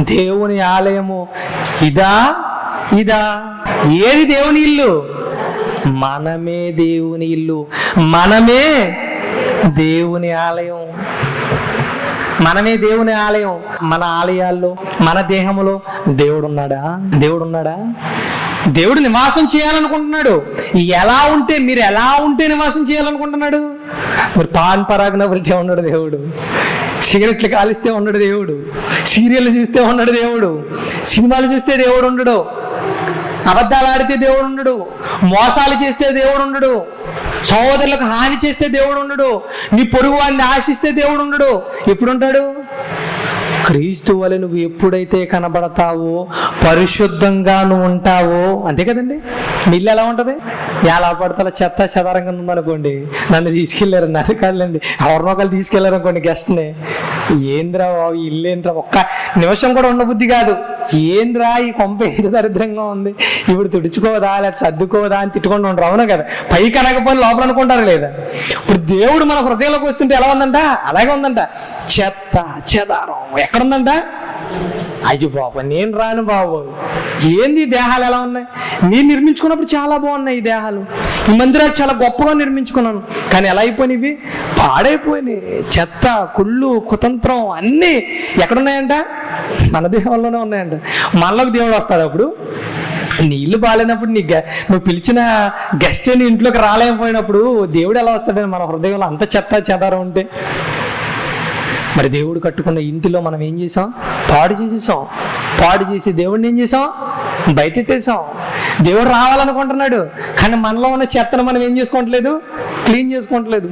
దేవుని ఆలయము ఇదా? ఇదా? ఏది దేవుని ఇల్లు? మనమే దేవుని ఇల్లు. మనమే దేవుని ఆలయం. మనమే దేవుని ఆలయం. మన ఆలయాల్లో మన దేహములో దేవుడున్నాడా? దేవుడున్నాడా? దేవుడు నివాసం చేయాలనుకుంటున్నాడు. ఎలా ఉంటే మీరు ఎలా ఉంటే నివాసం చేయాలనుకుంటున్నాడు? మరి పాన్ పరాగ్న వెళ్తే ఉన్నాడు దేవుడు. సిగరెట్లు కాలిస్తే ఉన్నాడు దేవుడు. సీరియల్ చూస్తే ఉన్నాడు దేవుడు. సినిమాలు చూస్తే దేవుడు ఉండడు అబద్ధాలు ఆడితే దేవుడు ఉండడు మోసాలు చేస్తే దేవుడు ఉండడు సోదరులకు హాని చేస్తే దేవుడు ఉండడు. నీ పొరుగు వారిని ఆశిస్తే దేవుడు ఉండడు. ఎప్పుడుంటాడు? క్రీస్తు వలె నువ్వు ఎప్పుడైతే కనబడతావో పరిశుద్ధంగా నువ్వు ఉంటావో అంతే కదండి? నీళ్ళు ఎలా ఉంటుంది? ఎలా పడతా చెత్త చెదారంగా ఉందనుకోండి. నన్ను తీసుకెళ్ళారు నన్ను కాదులేండి. ఎవరినో ఒకళ్ళు తీసుకెళ్ళారు అనుకోండి గెస్ట్ని ఏంద్రా బాబు ఈ ఒక్క నిమిషం కూడా ఉండబుద్ధి కాదు. ఏంద్రా ఈ కొంప ఎంత దరిద్రంగా ఉంది? ఇప్పుడు తుడుచుకోదా లేదా సర్దుకోదా అని తిట్టుకుంటూ ఉంటారు. అవునా కదా? పైకి అనకపోయిన లోపల అనుకుంటారు లేదా? ఇప్పుడు దేవుడు మన హృదయంలోకి వస్తుంటే ఎలా ఉందంట? అలాగే ఉందంట. చెత్త చెదారం. ఎక్కడుందంట? అయ్యో బాబు నేను రాను బాబు. ఏంది దేహాలు ఎలా ఉన్నాయి? నేను నిర్మించుకున్నప్పుడు చాలా బాగున్నాయి ఈ దేహాలు. ఈ మందిరాలు చాలా గొప్పగా నిర్మించుకున్నాను. కానీ ఎలా అయిపోయినవి? పాడైపోయినాయి. చెత్త కుళ్ళు కుతంత్రం అన్నీ ఎక్కడున్నాయంట? మన దేహంలోనే ఉన్నాయంట. మనలోకి దేవుడు వస్తాడు అప్పుడు. నీళ్ళు బాగాలేనప్పుడు నీ నువ్వు పిలిచిన గెస్ట్ నీ ఇంట్లోకి రాలేకపోయినప్పుడు దేవుడు ఎలా వస్తాడని మన హృదయంలో అంత చెత్త చెదారం ఉంటే? మరి దేవుడు కట్టుకున్న ఇంటిలో మనం ఏం చేసాం పాడు చేసేసాం పాడు చేసి దేవుడిని ఏం చేసాం బయటెట్టేసాం దేవుడు రావాలనుకుంటున్నాడు కానీ మనలో ఉన్న చెత్తను మనం ఏం చేసుకోవట్లేదు? క్లీన్ చేసుకోవట్లేదు.